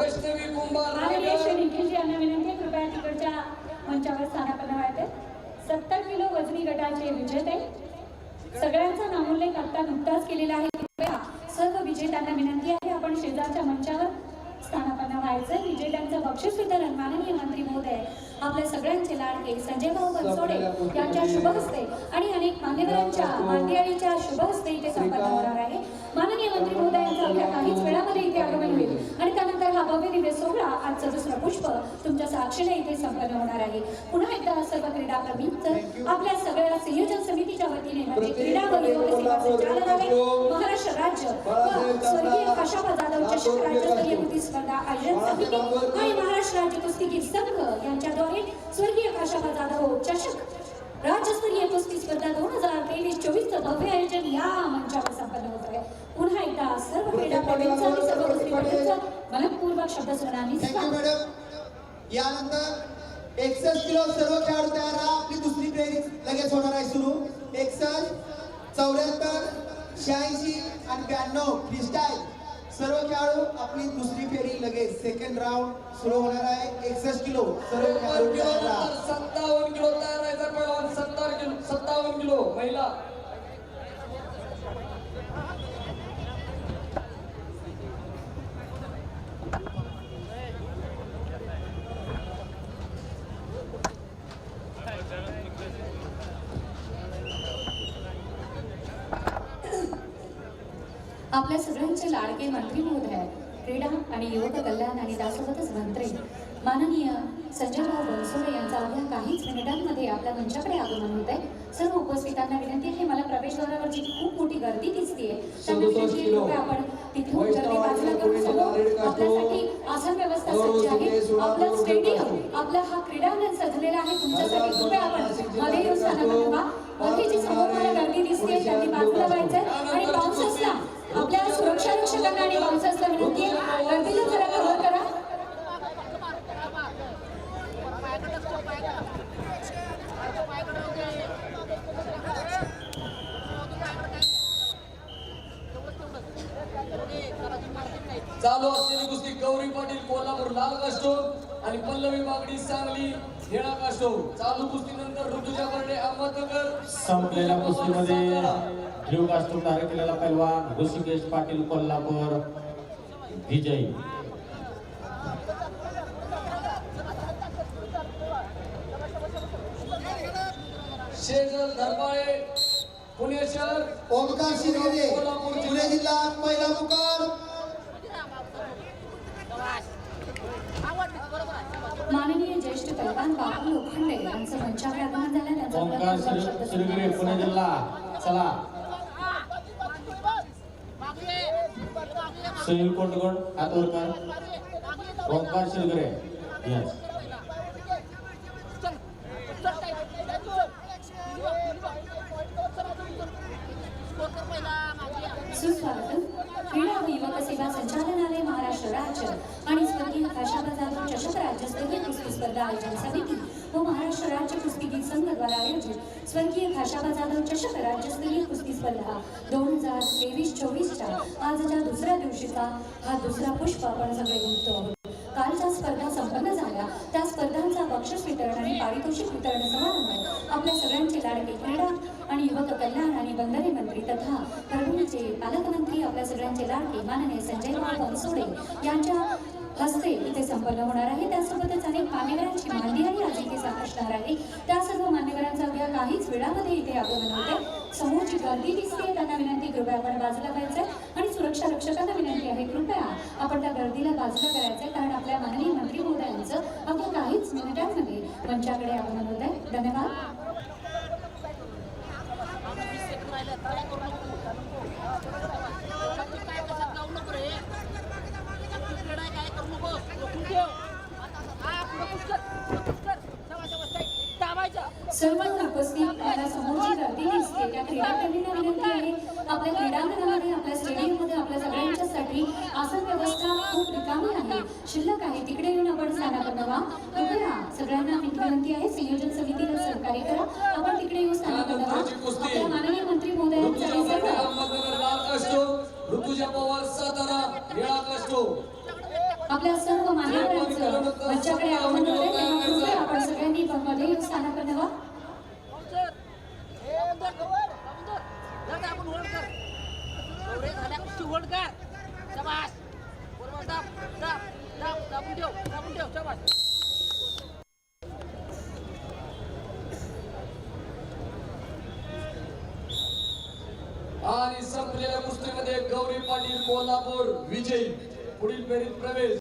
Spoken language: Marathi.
वैष्णवी कुंभार माननीय रायगड श्री निखिलजी यांना विनंती आहे, कृपया तिकडच्या मंचावर स्थानापन्न व्हायचे. सत्तर किलो वजनी गटाचे विजेते. सगळ्यांचा नामोल्लेख आता नुकताच केलेला आहे. कृपया सर्व विजेत्यांना विनंती आहे आपण शेजारच्या मंचावर स्थानापन्न व्हायचं. विजेत्यांचं बक्षीस वितरण माननीय मंत्री महोदय आपल्या सगळ्यांचे लाडके संजय भाऊ बनसोडे यांच्या शुभ हस्ते आणि अनेक मान्यवरांच्या मांदियाळीच्या शुभ हस्ते इथे संपन्न होणार आहे. माननीय मंत्री महोदयांचं आपल्या काहीच वेळामध्ये इथे आगमन होईल. आणि त्यानंतर हा भव्य दिव्य सोहळा आजचं दुसरं पुष्प तुमच्या साक्षीने इथे संपन्न होणार आहे. पुन्हा एकदा सर्व क्रीडाप्रेमी तर आपल्या सगळ्या संयोजन समितीच्या वतीने म्हणजे क्रीडा व युवक सेवा संचालनालय महाराष्ट्र राज्य स्वर्गीय काशाबा जाधव चषक राज्यस्तरीय कुस्ती स्पर्धा आयोजन समिती आणि महाराष्ट्र राज्य कुस्तीगीर संघ यांच्याद्वारे स्वर्गीय काशाबा जाधव चषक राज्यस्तरीय कुस्ती स्पर्धा दोन हजार तेवीस चोवीस भव्य आयोजन या मंचावर संपन्न होत आहे. पुन्हा एकदा सर्व क्रीडाप्रेमींचं आणि सर्व कुस्तीपटूंचं मनपूर्वक शब्दस्वरांनी थँक्यू स्वागत. यानंतर एकसष्ट किलो सर्व खेळाडू तयार राहा. आपली दुसरी फेरी लगेच होणार आहे सुरू. एकसष्ट चौऱ्याहत्तर शहाऐंशी आणि ब्याण्णव फ्रीस्टाईल. सर्व खेळाडू आपली दुसरी फेरी लगेच सेकंड राऊंड सुरू होणार आहे. एकसष्ट किलो सर्व खेळाडू सत्तावन्न किलो तयार पहिलवान सत्तर किलो सत्तावन्न किलो महिला. आपल्या सगळ्यांचे लाडके मंत्री महोदय क्रीडा आणि युवक कल्याण आणि त्यासोबतच मंत्री. माननीय संजयराव बनसोडे यांचा अवघ्या काहीच मिनिटांमध्ये आपल्या मंचाकडे आगमन होत आहे सर्व उपस्थितांना विनंती आहे मला प्रवेशद्वारावरची खूप मोठी गर्दी दिसतेय. त्यांना आपण तिथून गर्दी बाजूला करून समोर आपल्यासाठी आसन व्यवस्था सज्ज आहे. आपलं स्टेडियम आपला हा क्रीडांगण सजलेला आहे. तुमच्यासाठी कृपया आपण मध्ये येऊन व्हा मध्ये जी समोर मला गर्दी दिसते त्यांनी बाजूला व्हायचंय. आणि बाउन्सर्सला आपल्या सुरक्षा रक्षकांना आणि बाउन्सर्सला विनंती आहे गर्दीला जरा कव्हर करा. चालू असलेली कुस्ती गौरी पाटील कोल्हापूर लाल कास्टोम आणि पल्लवी मागणी सांगली. चालू ऋतुजा बर्डे अहमदनगर. संपलेल्या कुस्तीमध्ये ड्रीव कास्टूम धारण केलेला पैलवान ऋषिकेश पाटील कोल्हापूर. विजयी. शेजल धरपाळे पुणे शहर. ओमकार शिरगिरे कोल्हापूर पुणे जिल्हा जिल्हा पहिला मुकाम माननीय ज्येष्ठ पैलवान बाबू लोखंडे यांचं मंचाकडे आगमन झालं त्यांचा ओंकार पुणे जिल्हा. चला. सुनील कोंडगोड आतोरकर ओंकार श्रीगिरे. यस क्रीडा व युवक सेवा संचालनालय महाराष्ट्र राज्य आणि स्वर्गीय काशाबा चषक राज्यस्तरीय कुस्ती स्पर्धा आयोजन समिती व महाराष्ट्र राज्य कुस्तीगीर संघ द्वारा आयोजित स्वर्गीय खाशाबा जाधव चषक राज्यस्तरीय कुस्ती स्पर्धा दोन हजार तेवीस चोवीसच्या आजच्या दुसऱ्या दिवशीचा हा दुसरा पुष्प आपण सगळे गुंततो आहोत. कालच्या स्पर्धा संपन्न झाल्या. त्या स्पर्धांचा बक्षीस वितरण आणि पारितोषिक वितरण समारंभ आपल्या सगळ्यांचे लाडके क्रीडा आणि युवक कल्याण आणि बंदरे मंत्री तथा परभणीचे पालकमंत्री आपल्या सगळ्यांचे लाडके माननीय संजयराव बनसोडे यांच्या हस्ते इथे संपन्न होणार आहे. त्यासोबतच अनेक मान्यवरांची मांदियाळी आज इथे असणार आहे. त्या सर्व मान्यवरांचा उद्या काहीच वेळामध्ये इथे आगमन होते. समोरची गर्दी दिसते त्यांना विनंती कृपया आपण बाजूला व्हायचंय आणि सुरक्षा रक्षकांना विनंती आहे कृपया आपण त्या गर्दीला बाजूला करायचंय कारण आपल्या माननीय मंत्री महोदयांचं अगदी काहीच मिनिटांमध्ये मंचाकडे आगमन होत आहे धन्यवाद. सर्वच उपस्थित आपल्या समोरची गर्दी दिसते. त्या क्रीडाप्रेमींना आहे आपल्या क्रीडांगणामध्ये आपल्या स्टेडियममध्ये आपल्या सगळ्यांच्यासाठी आसन व्यवस्था खूप रिकामी आहे. शिल्लक आहे. तिकडे येऊन आपण सारा बनवा कृपया सगळ्यांना विनंती आहे संयोजन समितीला सहकार्य करा. आपण तिकडे येऊन सारा बनवा आपल्या माननीय मंत्री मोदयांचा पवार सातारा. आपल्या सर्व मान्यवरांचं आव्हान करेल तेव्हा आपण सगळ्यांनी मध्ये आणि संपलेल्या कुस्तीमध्ये गौरी पाटील कोल्हापूर विजयी. पुढील फेरीत प्रवेश.